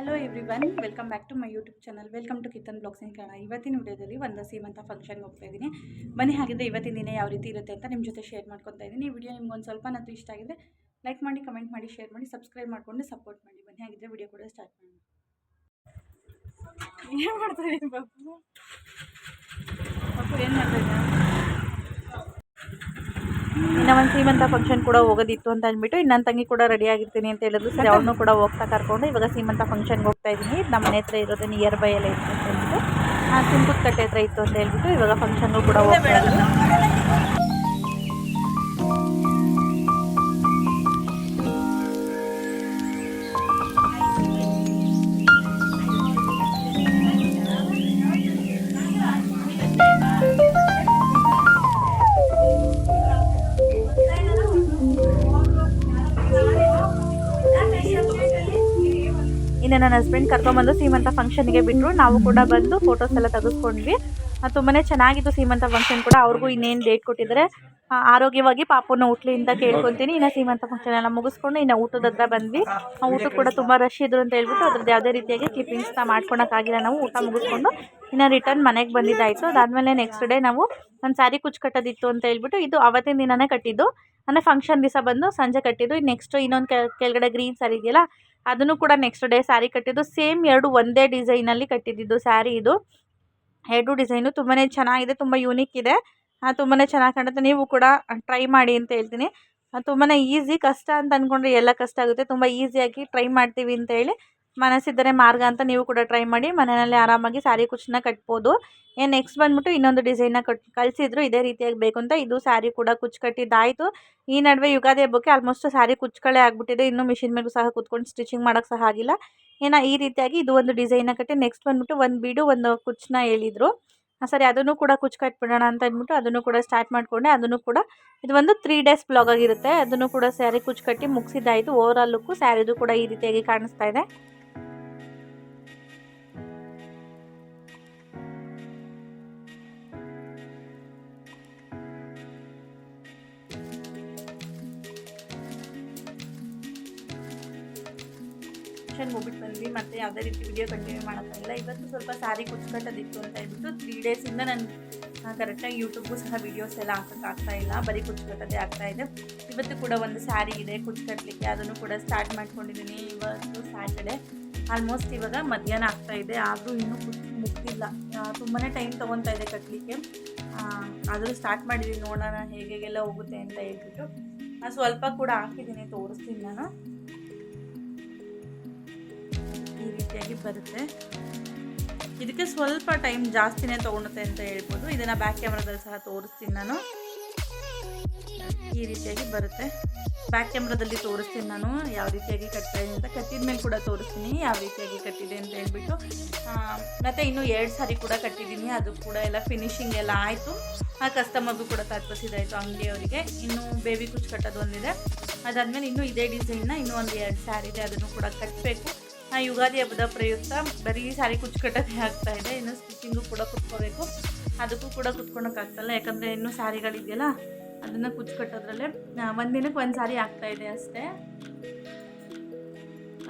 Hello everyone welcome back to my YouTube channel welcome to kitchen blogs in Kannada ಇವತ್ತಿನ ವಿಡಿಯೋದಲ್ಲಿ ಒಂದು ಸೀಮಂತ ಫಂಕ್ಷನ್ಗೆ ಹೋಗ್ತಾ ಇದ್ದೀನಿ. ಬನ್ನಿ ಹಾಗಿದ್ದರೆ ಇವತ್ತಿನ ದಿನ ಯಾವ ರೀತಿ ಇರುತ್ತೆ ಅಂತ ನಿಮ್ಮ ಜೊತೆ ಶೇರ್ ಮಾಡ್ಕೊತಾ ಇದ್ದೀನಿ. ಈ ವಿಡಿಯೋ ನಿಮ್ಗೆ ಒಂದು ಸ್ವಲ್ಪ ನತ್ತು ಇಷ್ಟ ಆಗಿದೆ ಲೈಕ್ ಮಾಡಿ ಕಮೆಂಟ್ ಮಾಡಿ ಶೇರ್ ಮಾಡಿ ಸಬ್ಸ್ಕ್ರೈಬ್ ಮಾಡಿಕೊಂಡು ಸಪೋರ್ಟ್ ಮಾಡಿ. ಬನ್ನಿ ಹಾಗಿದ್ರೆ ವಿಡಿಯೋ ಕೂಡ ಸ್ಟಾರ್ಟ್ ಮಾಡಿ ಏನು ಮಾಡ್ತಾ ಇದ್ದೀನಿ ಬಾಬು ಏನು ಮಾಡ್ತಾ ಇನ್ನು ಒಂದು ಸೀಮಂತ ಫಂಕ್ಷನ್ ಕೂಡ ಹೋಗೋದಿತ್ತು ಅಂತ ಅಂದ್ಬಿಟ್ಟು ಇನ್ನು ತಂಗಿ ಕೂಡ ರೆಡಿ ಆಗಿರ್ತೀನಿ ಅಂತ ಹೇಳಿದ್ರು. ಸರಿ ಅವನು ಕೂಡ ಹೋಗ್ತಾ ಕರ್ಕೊಂಡು ಇವಾಗ ಸೀಮಂತ ಫಂಕ್ಷನ್ಗೆ ಹೋಗ್ತಾ ಇದ್ದೀನಿ ನಮ್ಮ ಮನೆ ಹತ್ರ ಇರೋದು ನಿಯರ್ ಬೈ ಎಲ್ಲ ಇತ್ತು ಅಂತ ಹೇಳ್ಬಿಟ್ಟು ಸಿಂಪುತ್ ಕಟ್ಟೆ ಹತ್ರ ಇತ್ತು ಅಂತ ಹೇಳ್ಬಿಟ್ಟು ಇವಾಗ ಫಂಕ್ಷನ್ಗೂ ಕೂಡ ಹೋಗ್ತಾ ಇದ್ದೀನಿ ನನ್ನ ಹಸ್ಬೆಂಡ್ ಕರ್ಕೊಂಬಂದು ಸೀಮಂತ ಫಂಕ್ಷನ್ಗೆ ಬಿಟ್ಟರು ನಾವು ಕೂಡ ಬಂದು ಫೋಟೋಸ್ ಎಲ್ಲ ತೆಗೆಸ್ಕೊಂಡ್ವಿ. ತುಂಬಾ ಚೆನ್ನಾಗಿತ್ತು ಸೀಮಂತ ಫಂಕ್ಷನ್ ಕೂಡ. ಅವ್ರಿಗೂ ಇನ್ನೇನು ಡೇಟ್ ಕೊಟ್ಟಿದ್ದಾರೆ. ಆರೋಗ್ಯವಾಗಿ ಪಾಪುನ ಹುಟ್ಲಿ ಅಂತ ಕೇಳ್ಕೊತೀನಿ. ಇನ್ನು ಸೀಮಂತ ಫಂಕ್ಷನ್ ಎಲ್ಲ ಮುಗಿಸ್ಕೊಂಡು ಇನ್ನು ಊಟದ ಹತ್ರ ಬಂದ್ವಿ. ಆ ಊಟಕ್ಕೆ ಕೂಡ ತುಂಬ ರಶ್ ಇದ್ರು ಅಂತ ಹೇಳ್ಬಿಟ್ಟು ಅದ್ರದ್ದು ಯಾವುದೇ ರೀತಿಯಾಗಿ ಕ್ಲಿಪ್ಪಿಂಗ್ಸ್ನ ಮಾಡ್ಕೊಳಕ್ಕಾಗಿಲ್ಲ ನಾವು ಊಟ ಮುಗಿಸ್ಕೊಂಡು ಇನ್ನು ರಿಟರ್ನ್ ಮನೆಗೆ ಬಂದಿದ್ದಾಯಿತು. ಅದಾದಮೇಲೆ ನೆಕ್ಸ್ಟ್ ಡೇ ನಾವು ಒಂದು ಸ್ಯಾರಿ ಕುಚ್ಚು ಕಟ್ಟೋದಿತ್ತು ಅಂತ ಹೇಳ್ಬಿಟ್ಟು ಇದು ಅವತ್ತಿನ ದಿನನೇ ಕಟ್ಟಿದ್ದು. ಅಂದರೆ ಫಂಕ್ಷನ್ ದಿವಸ ಬಂದು ಸಂಜೆ ಕಟ್ಟಿದ್ದು. ನೆಕ್ಸ್ಟ್ ಇನ್ನೊಂದು ಕೆಳಗಡೆ ಗ್ರೀನ್ ಸ್ಯಾರಿ ಇದೆಯಲ್ಲ, ಅದನ್ನು ಕೂಡ ನೆಕ್ಸ್ಟ್ ಡೇ ಸ್ಯಾರಿ ಕಟ್ಟಿದ್ದು. ಸೇಮ್ ಎರಡು ಒಂದೇ ಡಿಸೈನಲ್ಲಿ ಕಟ್ಟಿದ್ದು ಸ್ಯಾರಿ ಇದು. ಎರಡು ಡಿಸೈನು ತುಂಬಾ ಚೆನ್ನಾಗಿದೆ, ತುಂಬ ಯೂನಿಕ್ ಇದೆ. ತುಂಬಾ ಚೆನ್ನಾಗಿ ಕಾಣುತ್ತೆ. ನೀವು ಕೂಡ ಟ್ರೈ ಮಾಡಿ ಅಂತ ಹೇಳ್ತೀನಿ. ತುಂಬಾ ಈಸಿ ಕಷ್ಟ ಅಂತ ಅಂದ್ಕೊಂಡ್ರೆ ಎಲ್ಲ ಕಷ್ಟ ಆಗುತ್ತೆ. ತುಂಬ ಈಸಿಯಾಗಿ ಟ್ರೈ ಮಾಡ್ತೀವಿ ಅಂತ ಹೇಳಿ ಮನಸ್ಸಿದ್ದರೆ ಮಾರ್ಗ ಅಂತ ನೀವು ಕೂಡ ಟ್ರೈ ಮಾಡಿ ಮನೆಯಲ್ಲಿ ಆರಾಮಾಗಿ ಸ್ಯಾರಿ ಕುಚ್ಚನ್ನ ಕಟ್ಬೋದು. ಏನು ನೆಕ್ಸ್ಟ್ ಬಂದ್ಬಿಟ್ಟು ಇನ್ನೊಂದು ಡಿಸೈನ್ನ ಕಟ್ ಕಲಿಸಿದ್ರು ಇದೇ ರೀತಿಯಾಗಿ ಬೇಕು ಅಂತ. ಇದು ಸ್ಯಾರಿ ಕೂಡ ಕುಚ್ಚು ಕಟ್ಟಿದ್ದಾಯಿತು. ಈ ನಡುವೆ ಯುಗಾದಿ ಹಬ್ಬಕ್ಕೆ ಆಲ್ಮೋಸ್ಟ್ ಸ್ಯಾರಿ ಕುಚ್ಚುಗಳೇ ಆಗಿಬಿಟ್ಟಿದೆ. ಇನ್ನೂ ಮಿಷಿನ್ ಮೇಲೂ ಸಹ ಕೂತ್ಕೊಂಡು ಸ್ಟಿಚಿಂಗ್ ಮಾಡೋಕ್ಕೆ ಸಹ ಆಗಿಲ್ಲ. ಏನೋ, ಈ ರೀತಿಯಾಗಿ ಇದು ಒಂದು ಡಿಸೈನ ಕಟ್ಟಿ ನೆಕ್ಸ್ಟ್ ಬಂದ್ಬಿಟ್ಟು ಒಂದು ಬೀಡು, ಒಂದು ಕುಚ್ಚನ್ನ ಹೇಳಿದರು. ಸರಿ, ಅದನ್ನು ಕೂಡ ಕುಚ್ಚು ಕಟ್ಬಿಡೋಣ ಅಂತ ಅಂದ್ಬಿಟ್ಟು ಅದನ್ನು ಕೂಡ ಸ್ಟಾರ್ಟ್ ಮಾಡಿಕೊಂಡೆ. ಅದನ್ನು ಕೂಡ ಇದು ಒಂದು ತ್ರೀ ಡೇಸ್ ಬ್ಲಾಗ್ ಆಗಿರುತ್ತೆ. ಅದನ್ನು ಕೂಡ ಸ್ಯಾರಿ ಕುಚ್ಚು ಕಟ್ಟಿ ಮುಗಿಸಿದ್ದಾಯಿತು ಓವರ್ ಆಲ್ ಲುಕ್ಕು ಸ್ಯಾರಿದು ಕೂಡ ಈ ರೀತಿಯಾಗಿ ಕಾಣಿಸ್ತಾ ಇದೆ. ಫಂಕ್ಷನ್ಗೆ ಹೋಗ್ಬಿಟ್ಟು ಬಂದ್ವಿ ಮತ್ತೆ ಯಾವುದೇ ರೀತಿ ವಿಡಿಯೋ ಕಂಟಿನ್ಯೂ ಮಾಡೋಕ್ಕಾಗಿಲ್ಲ. ಇವತ್ತು ಸ್ವಲ್ಪ ಸಾರಿ ಕುಚ್ಕಟ್ಟದಿತ್ತು ಅಂತ ಹೇಳ್ಬಿಟ್ಟು ತ್ರೀ ಡೇಸಿಂದ ನಾನು ಕರೆಕ್ಟಾಗಿ ಯೂಟ್ಯೂಬ್ಗೂ ಸಹ ವಿಡಿಯೋಸ್ ಎಲ್ಲ ಹಾಕೋಕ್ಕಾಗ್ತಾ ಇಲ್ಲ. ಬರೀ ಕುಚ್ಕಟ್ಟದೇ ಆಗ್ತಾ ಇದೆ. ಇವತ್ತು ಕೂಡ ಒಂದು ಸ್ಯಾರಿ ಇದೆ ಕುಚ್ಕಟ್ಟಲಿಕ್ಕೆ ಅದನ್ನು ಕೂಡ ಸ್ಟಾರ್ಟ್ ಮಾಡ್ಕೊಂಡಿದ್ದೀನಿ ಇವತ್ತು ಸ್ಯಾಟರ್ಡೆ ಆಲ್ಮೋಸ್ಟ್ ಇವಾಗ ಮಧ್ಯಾಹ್ನ ಆಗ್ತಾ ಇದೆ. ಆದರೂ ಇನ್ನೂ ಕುಚ್ಚು ಮುಗ್ದಿಲ್ಲ. ತುಂಬಾ ಟೈಮ್ ತೊಗೊತಾ ಇದೆ ಕಟ್ಟಲಿಕ್ಕೆ ಆದರೂ ಸ್ಟಾರ್ಟ್ ಮಾಡಿದ್ದೀನಿ ನೋಡೋಣ ಹೇಗೆ ಹೇಗೆಲ್ಲ ಹೋಗುತ್ತೆ ಅಂತ ಹೇಳ್ಬಿಟ್ಟು. ಸ್ವಲ್ಪ ಕೂಡ ಹಾಕಿದ್ದೀನಿ ತೋರಿಸ್ತೀನಿ ನಾನು. ರೀತಿಯಾಗಿ ಬರುತ್ತೆ. ಇದಕ್ಕೆ ಸ್ವಲ್ಪ ಟೈಮ್ ಜಾಸ್ತಿನೇ ತೊಗೊಳುತ್ತೆ ಅಂತ ಹೇಳ್ಬೋದು. ಇದನ್ನು ಬ್ಯಾಕ್ ಕ್ಯಾಮ್ರಾದಲ್ಲಿ ಸಹ ತೋರಿಸ್ತೀನಿ ನಾನು. ಈ ರೀತಿಯಾಗಿ ಬರುತ್ತೆ. ಬ್ಯಾಕ್ ಕ್ಯಾಮ್ರಾದಲ್ಲಿ ತೋರಿಸ್ತೀನಿ ನಾನು ಯಾವ ರೀತಿಯಾಗಿ ಕಟ್ತಾ ಇದೆ ಅಂತ. ಕಟ್ಟಿದ ಮೇಲೆ ಕೂಡ ತೋರಿಸ್ತೀನಿ ಯಾವ ರೀತಿಯಾಗಿ ಕಟ್ಟಿದೆ ಅಂತ ಹೇಳ್ಬಿಟ್ಟು. ಮತ್ತು ಇನ್ನೂ ಎರಡು ಸಾರಿ ಕೂಡ ಕಟ್ಟಿದ್ದೀನಿ ಅದು ಕೂಡ ಎಲ್ಲ ಫಿನಿಶಿಂಗ್ ಎಲ್ಲ ಆಯಿತು. ಆ ಕಸ್ಟಮರ್ಗೂ ಕೂಡ ತಾತ್ಪಸಿದಾಯಿತು ಅಂಗಡಿಯವರಿಗೆ. ಇನ್ನೂ ಬೇಬಿ ಕುಚ್ಚು ಕಟ್ಟೋದು ಒಂದಿದೆ. ಅದಾದಮೇಲೆ ಇನ್ನೂ ಇದೇ ಡಿಸೈನ್ನ ಇನ್ನೂ ಒಂದು ಎರಡು ಸ್ಯಾರಿ ಇದೆ. ಅದನ್ನು ಕೂಡ ಕಟ್ಟಬೇಕು ಆ ಯುಗಾದಿ ಹಬ್ಬದ ಪ್ರಯುಕ್ತ ಬರೀ ಸಾರಿ ಕುಚ್ಚು ಆಗ್ತಾ ಇದೆ. ಇನ್ನು ಸ್ಟಿಚಿಂಗು ಕೂಡ ಕುತ್ಕೋಬೇಕು. ಅದಕ್ಕೂ ಕೂಡ ಕುತ್ಕೊಳಕ್ಕಾಗ್ತಲ್ಲ. ಯಾಕಂದರೆ ಇನ್ನೂ ಸ್ಯಾರಿಗಳಿದೆಯಲ್ಲ ಅದನ್ನು ಕುಚ್ಚು ಕಟ್ಟೋದ್ರಲ್ಲೇ ಒಂದು ದಿನಕ್ಕೆ ಒಂದು ಸ್ಯಾರಿ ಆಗ್ತಾ ಇದೆ ಅಷ್ಟೇ.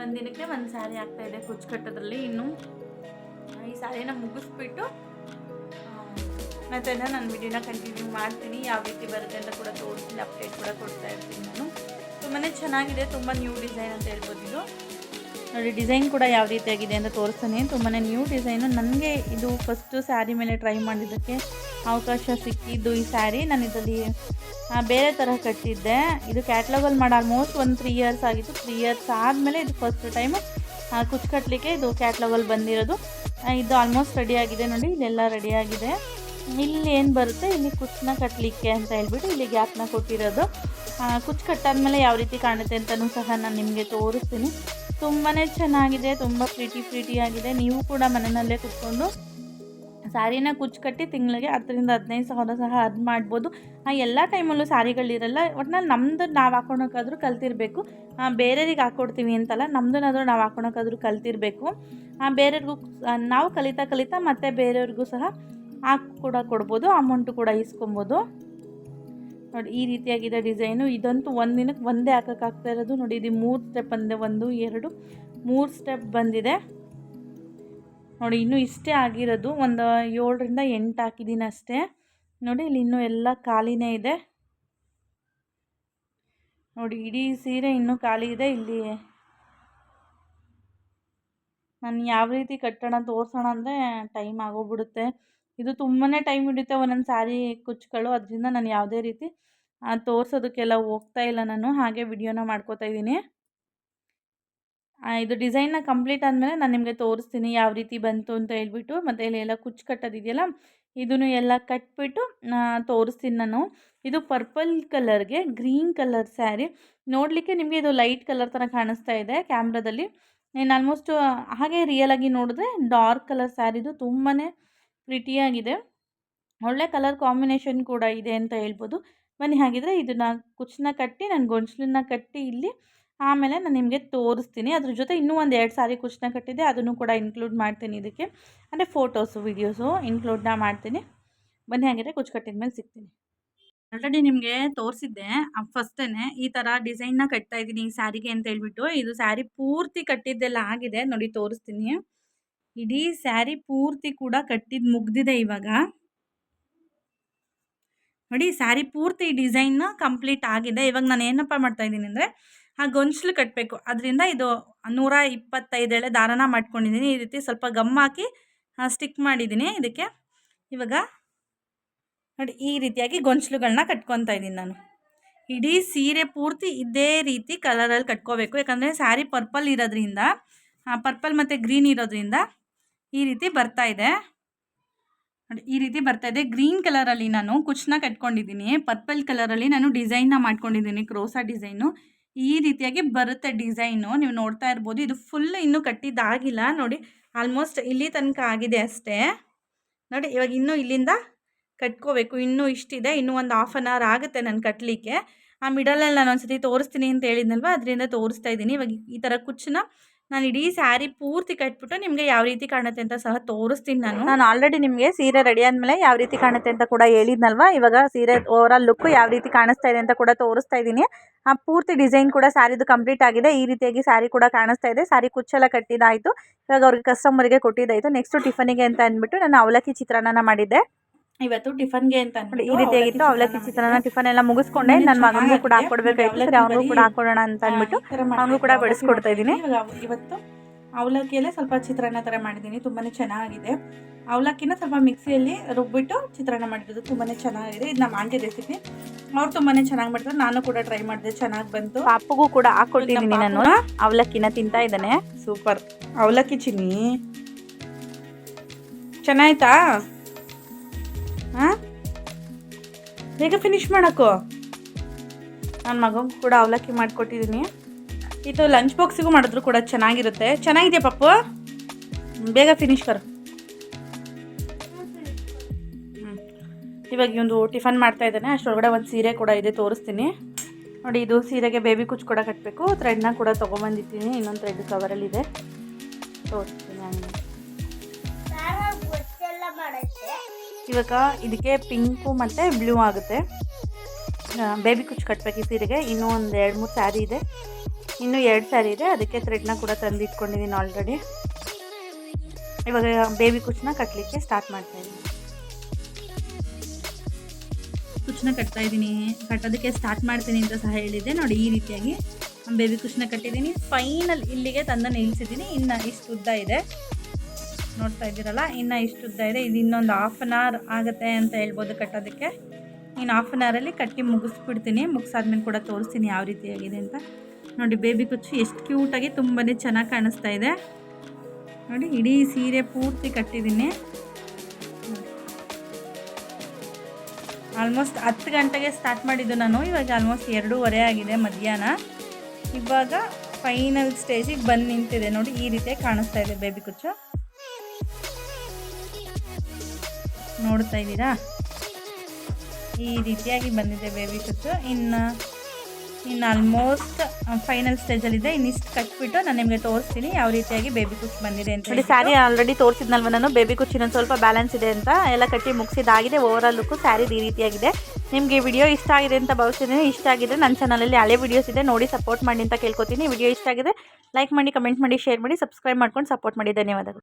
ಒಂದು ದಿನಕ್ಕೆ ಒಂದು ಸ್ಯಾರಿ ಆಗ್ತಾ ಇದೆ ಕುಚ್ಚು ಕಟ್ಟೋದ್ರಲ್ಲಿ ಇನ್ನು ಈ ಸ್ಯಾರಿನ ಮುಗಿಸ್ಬಿಟ್ಟು ಮತ್ತೆ ನಾನು ವಿಡಿಯೋನ ಕಂಟಿನ್ಯೂ ಮಾಡ್ತೀನಿ. ಯಾವ ರೀತಿ ಬರುತ್ತೆ ಅಂತ ಕೂಡ ತೋರಿಸಿ ಅಪ್ಡೇಟ್ ಕೂಡ ಕೊಡ್ತಾ ಇರ್ತೀನಿ ನಾನು. ತುಂಬಾ ಚೆನ್ನಾಗಿದೆ, ತುಂಬ ನ್ಯೂ ಡಿಸೈನ್ ಅಂತ ಹೇಳ್ಬೋದು ಇದು. ನೋಡಿ ಡಿಸೈನ್ ಕೂಡ ಯಾವ ರೀತಿಯಾಗಿದೆ ಅಂತ ತೋರಿಸ್ತಾನೆ. ತುಂಬಾ ನ್ಯೂ ಡಿಸೈನು ನನಗೆ ಇದು ಫಸ್ಟು ಸ್ಯಾರಿ ಮೇಲೆ ಟ್ರೈ ಮಾಡಿದ್ದಕ್ಕೆ ಅವಕಾಶ ಸಿಕ್ಕಿದ್ದು ಈ ಸ್ಯಾರಿ ನಾನು ಇದರಲ್ಲಿ ಬೇರೆ ಥರ ಕಟ್ಟಿದ್ದೆ. ಇದು ಕ್ಯಾಟ್ಲಾಗಲ್ಲಿ ಮಾಡಿ ಆಲ್ಮೋಸ್ಟ್ ಒಂದು ತ್ರೀ ಇಯರ್ಸ್ ಆಗಿತ್ತು. ತ್ರೀ ಇಯರ್ಸ್ ಆದಮೇಲೆ ಇದು ಫಸ್ಟ್ ಟೈಮು ಕುಚ್ಚು ಕಟ್ಟಲಿಕ್ಕೆ ಇದು ಕ್ಯಾಟ್ಲಾಗಲ್ಲಿ ಬಂದಿರೋದು. ಇದು ಆಲ್ಮೋಸ್ಟ್ ರೆಡಿ ಆಗಿದೆ ನೋಡಿ. ಇಲ್ಲೆಲ್ಲ ಆಗಿದೆ. ಇಲ್ಲಿ ಏನು ಬರುತ್ತೆ? ಇಲ್ಲಿ ಕುಚ್ಚನ್ನ ಕಟ್ಟಲಿಕ್ಕೆ ಅಂತ ಹೇಳ್ಬಿಟ್ಟು ಇಲ್ಲಿ ಗ್ಯಾಪ್ನ ಕೊಟ್ಟಿರೋದು. ಕುಚ್ಚು ಕಟ್ಟಾದ್ಮೇಲೆ ಯಾವ ರೀತಿ ಕಾಣುತ್ತೆ ಅಂತಲೂ ಸಹ ನಾನು ನಿಮಗೆ ತೋರಿಸ್ತೀನಿ. ತುಂಬಾ ಚೆನ್ನಾಗಿದೆ, ತುಂಬ ಪ್ರೀಟಿ ಆಗಿದೆ. ನೀವು ಕೂಡ ಮನೆಯಲ್ಲೇ ಕುತ್ಕೊಂಡು ಸ್ಯಾರಿನ ಕುಚ್ಚು ಕಟ್ಟಿ ತಿಂಗಳಿಗೆ ಹತ್ತರಿಂದ ಹದಿನೈದು ಸಾವಿರ ಸಹ ಅದು ಮಾಡ್ಬೋದು. ಆ, ಎಲ್ಲ ಟೈಮಲ್ಲೂ ಸ್ಯಾರಿಗಳಿರಲ್ಲ ಒಟ್ನಲ್ಲಿ ನಮ್ಮದು ನಾವು ಹಾಕೊಳಕ್ಕಾದ್ರೂ ಕಲ್ತಿರಬೇಕು. ಬೇರೆಯವ್ರಿಗೆ ಹಾಕ್ಕೊಡ್ತೀವಿ ಅಂತಲ್ಲ ನಮ್ಮದನ್ನಾದರೂ ನಾವು ಹಾಕೊಳಕ್ಕಾದ್ರೂ ಕಲ್ತಿರಬೇಕು. ಬೇರೆಯವ್ರಿಗೂ ನಾವು ಕಲಿತಾ ಕಲಿತಾ ಮತ್ತೆ ಬೇರೆಯವ್ರಿಗೂ ಸಹ ಹಾಕಿ ಕೂಡ ಕೊಡ್ಬೋದು ಅಮೌಂಟು ಕೂಡ ಇಸ್ಕೊಬೋದು ನೋಡಿ, ಈ ರೀತಿಯಾಗಿದೆ ಡಿಸೈನು. ಇದಂತೂ ಒಂದು ದಿನಕ್ಕೆ ಒಂದೇ ಹಾಕೋಕ್ಕಾಗ್ತಾ ಇರೋದು. ನೋಡಿ, ಇದು ಮೂರು ಸ್ಟೆಪ್ ಅಂದೆ ಒಂದು, ಎರಡು, ಮೂರು ಸ್ಟೆಪ್ ಬಂದಿದೆ. ನೋಡಿ, ಇನ್ನೂ ಇಷ್ಟೇ ಆಗಿರೋದು. ಒಂದು ಏಳರಿಂದ ಎಂಟು ಹಾಕಿದ್ದೀನಿ ಅಷ್ಟೇ. ನೋಡಿ, ಇಲ್ಲಿ ಇನ್ನೂ ಎಲ್ಲ ಖಾಲಿನೇ ಇದೆ. ನೋಡಿ, ಇಡೀ ಸೀರೆ ಇನ್ನೂ ಖಾಲಿ ಇದೆ. ಇಲ್ಲಿ ನಾನು ಯಾವ ರೀತಿ ಕಟ್ಟೋಣ, ತೋರಿಸೋಣ ಅಂದರೆ ಟೈಮ್ ಆಗೋಗ್ಬಿಡುತ್ತೆ. ಇದು ತುಂಬಾ ಟೈಮ್ ಹಿಡಿಯುತ್ತೆ ಒಂದೊಂದು ಸ್ಯಾರಿ ಕುಚ್ಚುಗಳು ಅದರಿಂದ ನಾನು ಯಾವುದೇ ರೀತಿ ತೋರಿಸೋದಕ್ಕೆಲ್ಲ ಹೋಗ್ತಾ ಇಲ್ಲ ನಾನು, ಹಾಗೆ ವಿಡಿಯೋನ ಮಾಡ್ಕೋತಾ ಇದ್ದೀನಿ. ಇದು ಡಿಸೈನ್ನ ಕಂಪ್ಲೀಟ್ ಆದಮೇಲೆ ನಾನು ನಿಮಗೆ ತೋರಿಸ್ತೀನಿ ಯಾವ ರೀತಿ ಬಂತು ಅಂತ ಹೇಳ್ಬಿಟ್ಟು, ಮತ್ತು ಎಲ್ಲ ಕುಚ್ಚು ಕಟ್ಟೋದಿದೆಯಲ್ಲ ಇದನ್ನು ಎಲ್ಲ ಕಟ್ಬಿಟ್ಟು ತೋರಿಸ್ತೀನಿ ನಾನು. ಇದು ಪರ್ಪಲ್ ಕಲರ್ಗೆ, ಗ್ರೀನ್ ಕಲರ್ ಸ್ಯಾರಿ. ನೋಡಲಿಕ್ಕೆ ನಿಮಗೆ ಇದು ಲೈಟ್ ಕಲರ್ ಥರ ಕಾಣಿಸ್ತಾ ಇದೆ ಕ್ಯಾಮ್ರಾದಲ್ಲಿ. ನೀನು ಆಲ್ಮೋಸ್ಟ್, ಹಾಗೆ ರಿಯಲಾಗಿ ನೋಡಿದ್ರೆ ಡಾರ್ಕ್ ಕಲರ್ ಸ್ಯಾರಿದು ತುಂಬಾ ಪ್ರಿಟಿಯಾಗಿದೆ ಒಳ್ಳೆ ಕಲರ್ ಕಾಂಬಿನೇಷನ್ ಕೂಡ ಇದೆ ಅಂತ ಹೇಳ್ಬೋದು. ಬನ್ನಿ, ಹಾಗಿದ್ರೆ ಇದನ್ನು ಕುಚ್ಚನ್ನ ಕಟ್ಟಿ, ನಾನು ಗೊಂಚಲನ್ನ ಕಟ್ಟಿ ಇಲ್ಲಿ ಆಮೇಲೆ ನಾನು ನಿಮಗೆ ತೋರಿಸ್ತೀನಿ. ಅದ್ರ ಜೊತೆ ಇನ್ನೂ ಒಂದು ಎರಡು ಸಾರಿ ಕುಚ್ಚನ್ನ ಕಟ್ಟಿದೆ ಅದನ್ನು ಕೂಡ ಇನ್ಕ್ಲೂಡ್ ಮಾಡ್ತೀನಿ ಇದಕ್ಕೆ. ಅಂದರೆ ಫೋಟೋಸು ವೀಡಿಯೋಸು ಇನ್ಕ್ಲೂಡ್ನ ಮಾಡ್ತೀನಿ. ಬನ್ನಿ, ಹಾಗಿದ್ರೆ ಕುಚ್ಚು ಕಟ್ಟಿದ ಮೇಲೆ ಸಿಗ್ತೀನಿ. ಆಲ್ರೆಡಿ ನಿಮಗೆ ತೋರಿಸಿದ್ದೆ ಫಸ್ಟೇ ಈ ಥರ ಡಿಸೈನ್ನ ಕಟ್ತಾ ಇದ್ದೀನಿ ಈ ಸ್ಯಾರಿಗೆ ಅಂತ ಹೇಳ್ಬಿಟ್ಟು. ಇದು ಸ್ಯಾರಿ ಪೂರ್ತಿ ಕಟ್ಟಿದ್ದೆಲ್ಲ ಆಗಿದೆ, ನೋಡಿ ತೋರಿಸ್ತೀನಿ. ಇಡೀ ಸ್ಯಾರಿ ಪೂರ್ತಿ ಕೂಡ ಕಟ್ಟಿದ್ದು ಮುಗ್ದಿದೆ ಇವಾಗ. ನೋಡಿ, ಸ್ಯಾರಿ ಪೂರ್ತಿ ಡಿಸೈನ್ ಕಂಪ್ಲೀಟ್ ಆಗಿದೆ. ಇವಾಗ ನಾನು ಏನಪ್ಪ ಮಾಡ್ತಾ ಇದ್ದೀನಿ ಅಂದರೆ, ಆ ಗೊಂಚಲು ಕಟ್ಟಬೇಕು ಅದರಿಂದ ಇದು ನೂರ ಇಪ್ಪತ್ತೈದೇಳೆ ದಾರನ ಮಾಡ್ಕೊಂಡಿದ್ದೀನಿ. ಈ ರೀತಿ ಸ್ವಲ್ಪ ಗಮ್ ಹಾಕಿ ಸ್ಟಿಕ್ ಮಾಡಿದ್ದೀನಿ ಇದಕ್ಕೆ. ಇವಾಗ, ನೋಡಿ, ಈ ರೀತಿಯಾಗಿ ಗೊಂಚಲುಗಳನ್ನ ಕಟ್ಕೊತಾ ಇದ್ದೀನಿ ನಾನು. ಇಡೀ ಸೀರೆ ಪೂರ್ತಿ ಇದೇ ರೀತಿ ಕಲರಲ್ಲಿ ಕಟ್ಕೋಬೇಕು. ಯಾಕಂದರೆ ಸ್ಯಾರಿ ಪರ್ಪಲ್ ಇರೋದ್ರಿಂದ ಪರ್ಪಲ್ ಮತ್ತು ಗ್ರೀನ್ ಇರೋದ್ರಿಂದ ಈ ರೀತಿ ಬರ್ತಾ ಇದೆ. ನೋಡಿ, ಈ ರೀತಿ ಬರ್ತಾ ಇದೆ. ಗ್ರೀನ್ ಕಲರಲ್ಲಿ ನಾನು ಕುಚ್ನ ಕಟ್ಕೊಂಡಿದ್ದೀನಿ. ಪರ್ಪಲ್ ಕಲರಲ್ಲಿ ನಾನು ಡಿಸೈನ್ನ ಮಾಡ್ಕೊಂಡಿದ್ದೀನಿ. ಕ್ರೋಸಾ ಡಿಸೈನು. ಈ ರೀತಿಯಾಗಿ ಬರುತ್ತೆ ಡಿಸೈನು. ನೀವು ನೋಡ್ತಾ ಇರ್ಬೋದು. ಇದು ಫುಲ್ ಇನ್ನೂ ಕಟ್ಟಿದ್ದಾಗಿಲ್ಲ. ನೋಡಿ ಆಲ್ಮೋಸ್ಟ್ ಇಲ್ಲಿ ತನಕ ಆಗಿದೆ ಅಷ್ಟೇ. ನೋಡಿ, ಇವಾಗ ಇನ್ನೂ ಇಲ್ಲಿಂದ ಕಟ್ಕೋಬೇಕು. ಇನ್ನೂ ಇಷ್ಟಿದೆ. ಇನ್ನೂ ಒಂದು ಹಾಫ್ ಆನ್ ಅವರ್ ಆಗುತ್ತೆ ನಾನು ಕಟ್ಟಲಿಕ್ಕೆ ಆ ಮಿಡಲಲ್ಲಿ ನಾನು ಒಂದ್ಸತಿ ತೋರಿಸ್ತೀನಿ ಅಂತ ಹೇಳಿದ್ನಲ್ವ? ಅದರಿಂದ ತೋರಿಸ್ತಾ ಇದ್ದೀನಿ. ಇವಾಗ ಈ ಥರ ಕುಚ್ಚನ್ನ ನಾನು ಇಡೀ ಸ್ಯಾರಿ ಪೂರ್ತಿ ಕಟ್ಬಿಟ್ಟು ನಿಮಗೆ ಯಾವ ರೀತಿ ಕಾಣುತ್ತೆ ಅಂತ ಸಹ ತೋರಿಸ್ತೀನಿ ನಾನು. ನಾನು ಆಲ್ರೆಡಿ ನಿಮಗೆ ಸೀರೆ ರೆಡಿ ಆದಮೇಲೆ ಯಾವ ರೀತಿ ಕಾಣುತ್ತೆ ಅಂತ ಕೂಡ ಹೇಳಿದ್ನಲ್ವ? ಇವಾಗ ಸೀರೆ ಓವರಾಲ್ ಲುಕ್ ಯಾವ ರೀತಿ ಕಾಣಿಸ್ತಾ ಇದೆ ಅಂತ ಕೂಡ ತೋರಿಸ್ತಾ ಇದ್ದೀನಿ. ಆ ಪೂರ್ತಿ ಡಿಸೈನ್ ಕೂಡ ಸ್ಯಾರಿದು ಕಂಪ್ಲೀಟ್ ಆಗಿದೆ. ಈ ರೀತಿಯಾಗಿ ಸ್ಯಾರಿ ಕೂಡ ಕಾಣಿಸ್ತಾ ಇದೆ. ಸ್ಯಾರಿ ಕುಚ್ಚೆಲ್ಲ ಕಟ್ಟಿದಾಯಿತು. ಇವಾಗ ಅವ್ರಿಗೆ ಕಸ್ಟಮರ್ಗೆ ಕೊಟ್ಟಿದ್ದಾಯಿತು. ನೆಕ್ಸ್ಟ್ ಟಿಫನಿಗೆ ಅಂತ ಅಂದ್ಬಿಟ್ಟು ನಾನು ಅವಲಕ್ಕಿ ಚಿತ್ರಾನ್ನ ಮಾಡಿದ್ದೆ. ಇವತ್ತು ಟಿಫನ್ಗೆ ಅಂತ ನೋಡಿ ಈ ರೀತಿಯಾಗಿತ್ತು ಅವಲಕ್ಕಿ ಚಿತ್ರಾನ್ನ ಟಿಫನ್ ಎಲ್ಲ ಮುಗಿಸ್ಕೊಂಡೆ. ನನ್ನ ಮಗನಿಗೂ ಕೂಡ ಹಾಕೊಡ್ಬೇಕಾಯ್ತು ಸರಿ ಅವನಿಗೂ ಕೂಡ ಹಾಕೊಡೋಣ ಅಂತ ಅಂದ್ಬಿಟ್ಟು ಅವನಿಗೂ ಕೂಡ ಬೆಳೆಸ್ಕೊಡ್ತಾ ಇದ್ದೀನಿ. ಇವತ್ತು ಅವಲಕ್ಕಿಯಲ್ಲೇ ಸ್ವಲ್ಪ ಚಿತ್ರಾನ್ನ ಥರ ಮಾಡಿದ್ದೀನಿ. ತುಂಬಾ ಚೆನ್ನಾಗಿದೆ. ಅವಲಕ್ಕಿನ ಸ್ವಲ್ಪ ಮಿಕ್ಸಿಯಲ್ಲಿ ರುಬ್ಬಿಟ್ಟು ಚಿತ್ರಾನ್ನ ಮಾಡಿರೋದು ತುಂಬಾ ಚೆನ್ನಾಗಿದೆ. ಇದು ನಮ್ಮ ಆಂಟಿ ರೆಸಿಪಿ. ಅವ್ರು ತುಂಬಾ ಚೆನ್ನಾಗಿ ಮಾಡ್ತಾರೆ. ನಾನು ಕೂಡ ಟ್ರೈ ಮಾಡಿದೆ. ಚೆನ್ನಾಗಿ ಬಂತು. ಅಪ್ಪಗೂ ಕೂಡ ಹಾಕೊಳ್ತೀನಿ ನಾನು. ಅವಲಕ್ಕಿನ ತಿಂತಾ ಇದ್ದಾನೆ. ಸೂಪರ್. ಅವಲಕ್ಕಿ ಚಿನ್ನಿ. ಚೆನ್ನಾಯ್ತಾ? ಹಾಂ? ಬೇಗ ಫಿನಿಶ್ ಮಾಡೋಕು? ನನ್ನ ಮಗಂಗೆ ಕೂಡ ಅವಲಕ್ಕಿ ಮಾಡಿಕೊಟ್ಟಿದ್ದೀನಿ ಇದು ಲಂಚ್ ಬಾಕ್ಸಿಗೂ ಮಾಡಿದ್ರು ಕೂಡ ಚೆನ್ನಾಗಿರುತ್ತೆ. ಚೆನ್ನಾಗಿದೆಯಾ ಪಪ್ಪು? ಬೇಗ ಫಿನಿಶ್ ಕರು. ಹ್ಞೂ ಇವಾಗ ಒಂದು ಟಿಫನ್ ಮಾಡ್ತಾ ಇದ್ದಾನೆ. ಅಷ್ಟರೊಳಗಡೆ ಒಂದು ಸೀರೆ ಕೂಡ ಇದೆ, ತೋರಿಸ್ತೀನಿ. ನೋಡಿ, ಇದು ಸೀರೆಗೆ ಬೇಬಿ ಕುಚ್ಚು ಕೂಡ ಕಟ್ಟಬೇಕು ಥ್ರೆಡ್ನ ಕೂಡ ತೊಗೊಂಬಂದಿದ್ದೀನಿ. ಇನ್ನೊಂದು ಥ್ರೆಡ್ ಕವರಲ್ಲಿದೆ ತೋರಿಸ್ತೀನಿ ಹಂಗೆ. ಇವಾಗ ಇದಕ್ಕೆ ಪಿಂಕು ಮತ್ತು ಬ್ಲೂ ಆಗುತ್ತೆ. ಬೇಬಿ ಕುಚ್ಚು ಕಟ್ಟಬೇಕು ಸೀರೆಗೆ ಇನ್ನೂ ಒಂದು ಎರಡು ಮೂರು ಸ್ಯಾರಿ ಇದೆ. ಇನ್ನೂ ಎರಡು ಸ್ಯಾರಿ ಇದೆ. ಅದಕ್ಕೆ ಥ್ರೆಡ್ನ ಕೂಡ ತಂದು ಇಟ್ಕೊಂಡಿದ್ದೀನಿ ಆಲ್ರೆಡಿ ಇವಾಗ ಬೇಬಿ ಕುಚ್ಚನ್ನ ಕಟ್ಟಲಿಕ್ಕೆ ಸ್ಟಾರ್ಟ್ ಮಾಡ್ತಾ ಇದ್ದೀನಿ ಕುಚ್ಚನ್ನ ಕಟ್ತಾ ಇದ್ದೀನಿ ಕಟ್ಟೋದಕ್ಕೆ ಸ್ಟಾರ್ಟ್ ಮಾಡ್ತೀನಿ ಅಂತ ಸಹ ಹೇಳಿದ್ದೆ. ನೋಡಿ ಈ ರೀತಿಯಾಗಿ ಬೇಬಿ ಕುಚ್ಚನ್ನ ಕಟ್ಟಿದ್ದೀನಿ ಫೈನಲ್ ಇಲ್ಲಿಗೆ ತಂದು ನಿಲ್ಲಿಸಿದ್ದೀನಿ ಇನ್ನು ಇಷ್ಟು ಉದ್ದ ಇದೆ. ನೋಡ್ತಾ ಇದ್ದೀರಲ್ಲ? ಇನ್ನು ಇಷ್ಟು ಉದ್ದ ಇದೆ. ಇದು ಇನ್ನೊಂದು ಹಾಫ್ ಆನ್ ಅವರ್ ಆಗುತ್ತೆ ಅಂತ ಹೇಳ್ಬೋದು ಕಟ್ಟೋದಕ್ಕೆ. ಇನ್ನು ಹಾಫ್ ಆನ್ ಅವರಲ್ಲಿ ಕಟ್ಟಿ ಮುಗಿಸ್ಬಿಡ್ತೀನಿ. ಮುಗಿಸಾದ್ಮೇಲೆ ಕೂಡ ತೋರಿಸ್ತೀನಿ ಯಾವ ರೀತಿಯಾಗಿದೆ ಅಂತ. ನೋಡಿ ಬೇಬಿ ಕುಚ್ಚು ಎಷ್ಟು ಕ್ಯೂಟಾಗಿ ತುಂಬಾ ಚೆನ್ನಾಗಿ ಕಾಣಿಸ್ತಾ ಇದೆ. ನೋಡಿ, ಇಡೀ ಸೀರೆ ಪೂರ್ತಿ ಕಟ್ಟಿದ್ದೀನಿ. ಆಲ್ಮೋಸ್ಟ್ ಹತ್ತು ಗಂಟೆಗೆ ಸ್ಟಾರ್ಟ್ ಮಾಡಿದ್ದು ನಾನು. ಇವಾಗ ಆಲ್ಮೋಸ್ಟ್ ಎರಡೂವರೆ ಆಗಿದೆ ಮಧ್ಯಾಹ್ನ. ಇವಾಗ ಫೈನಲ್ ಸ್ಟೇಜಿಗೆ ಬಂದು ನಿಂತಿದೆ. ನೋಡಿ, ಈ ರೀತಿಯಾಗಿ ಕಾಣಿಸ್ತಾ ಇದೆ ಬೇಬಿ ಕುಚ್ಚು. ನೋಡ್ತಾ ಇದ್ದೀರಾ? ಈ ರೀತಿಯಾಗಿ ಬಂದಿದೆ ಬೇಬಿ ಕುಚ್ಚು ಇನ್ನು ಇನ್ನು ಆಲ್ಮೋಸ್ಟ್ ಫೈನಲ್ ಸ್ಟೇಜಲ್ಲಿದೆ ಇನ್ನಿಷ್ಟು ಕಟ್ಬಿಟ್ಟು ನಾನು ನಿಮಗೆ ತೋರಿಸ್ತೀನಿ ಯಾವ ರೀತಿಯಾಗಿ ಬೇಬಿ ಕುಚ್ ಬಂದಿದೆ ಅಂತ ನೋಡಿ ಸ್ಯಾರಿ ಆಲ್ರೆಡಿ ತೋರಿಸಿದ್ನಲ್ವ ನಾನು? ಬೇಬಿ ಕುಚ್ ಇನ್ನೊಂದು ಸ್ವಲ್ಪ ಬ್ಯಾಲೆನ್ಸ್ ಇದೆ ಅಂತ ಎಲ್ಲ ಕಟ್ಟಿ ಮುಗಿಸಿದಾಗಿದೆ. ಓವರ್ ಆಲ್ ಲುಕ್ಕು ಸ್ಯಾರಿದು ಈ ರೀತಿಯಾಗಿದೆ. ನಿಮಗೆ ವಿಡಿಯೋ ಇಷ್ಟ ಆಗಿದೆ ಅಂತ ಭಾವಿಸಿದ್ದೀನಿ ಇಷ್ಟ ಆಗಿದೆ ನನ್ನ ಚಾನಲಲ್ಲಿ ಹಳೆ ವಿಡಿಯೋಸ್ ಇದೆ ನೋಡಿ ಸಪೋರ್ಟ್ ಮಾಡಿ ಅಂತ ಕೇಳ್ಕೊತೀನಿ. ವಿಡಿಯೋ ಇಷ್ಟ ಆಗಿದೆ ಲೈಕ್ ಮಾಡಿ ಕಮೆಂಟ್ ಮಾಡಿ ಶೇರ್ ಮಾಡಿ ಸಬ್ಸ್ಕ್ರೈಬ್ ಮಾಡ್ಕೊಂಡು ಸಪೋರ್ಟ್ ಮಾಡಿ. ಧನ್ಯವಾದಗಳು.